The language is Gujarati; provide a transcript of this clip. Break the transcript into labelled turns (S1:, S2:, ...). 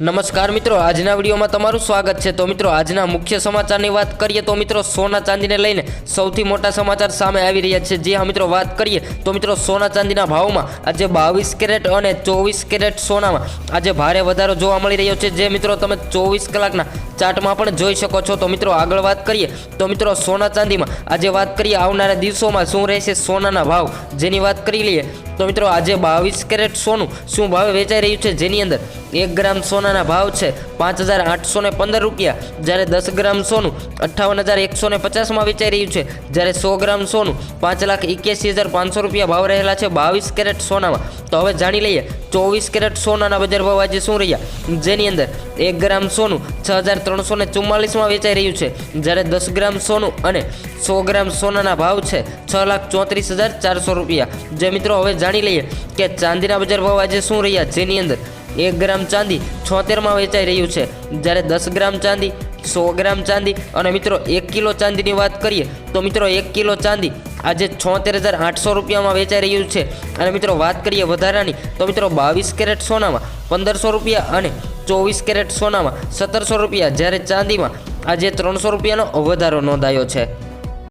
S1: નમસ્કાર મિત્રો, આજના વિડીયોમાં તમારું સ્વાગત છે. તો મિત્રો, આજના મુખ્ય સમાચારની વાત કરીએ તો મિત્રો, સોના ચાંદીને લઈને સૌથી મોટા સમાચાર સામે આવી રહ્યા છે. જે હા, મિત્રો, વાત કરીએ તો મિત્રો, સોના ચાંદીના ભાવમાં આજે બાવીસ કેરેટ અને ચોવીસ કેરેટ સોનામાં આજે ભારે વધારો જોવા મળી રહ્યો છે. જે મિત્રો, તમે ચોવીસ કલાકના ચાર્ટમાં પણ જોઈ શકો છો. તો મિત્રો, આગળ વાત કરીએ તો મિત્રો, સોના ચાંદીમાં આજે વાત કરીએ આવનારા દિવસોમાં શું રહેશે સોનાના ભાવ? જેની વાત કરી લઈએ તો મિત્રો, આજે બાવીસ કેરેટ સોનું શું ભાવે વેચાઈ રહ્યું છે? જેની અંદર એક ગ્રામ સોનાના ભાવ છે પાંચ હજાર આઠસો ને પંદર રૂપિયા. જ્યારે દસ ગ્રામ સોનું અઠ્ઠાવન હજાર એકસો ને પચાસમાં વેચાઈ રહ્યું છે. જ્યારે સો ગ્રામ સોનું પાંચ લાખ એક્યાસી હજાર પાંચસો રૂપિયા ભાવ રહેલા છે બાવીસ કેરેટ સોનામાં. તો હવે જાણી લઈએ, ચોવીસ કેરેટ સોનાના બજાર ભાવ આજે શું રહ્યા? જેની અંદર એક ગ્રામ સોનું છ હજાર ત્રણસો ને ચુમ્માલીસમાં વેચાઈ રહ્યું છે. જ્યારે દસ ગ્રામ સોનું અને સો ગ્રામ સોનાના ભાવ છે છ લાખ ચોત્રીસ હજાર ચારસો રૂપિયા. જે મિત્રો, હવે જાણી લઈએ કે ચાંદીના બજાર ભાવ આજે શું રહ્યા જેની અંદર એક ગ્રામ ચાંદી છોતેરમાં વેચાઈ રહ્યું છે. જ્યારે દસ ગ્રામ ચાંદી, સો ગ્રામ ચાંદી અને મિત્રો એક કિલો ચાંદીની વાત કરીએ તો મિત્રો એક કિલો ચાંદી આજે છોતેર હજાર આઠસો રૂપિયામાં વેચાઈ રહ્યું છે. અને મિત્રો વાત કરીએ વધારાની તો મિત્રો બાવીસ કેરેટ સોનામાં પંદરસો રૂપિયા અને ચોવીસ કેરેટ સોનામાં સત્તરસો રૂપિયા. જ્યારે ચાંદીમાં આજે ત્રણસો રૂપિયાનો વધારો નોંધાયો છે.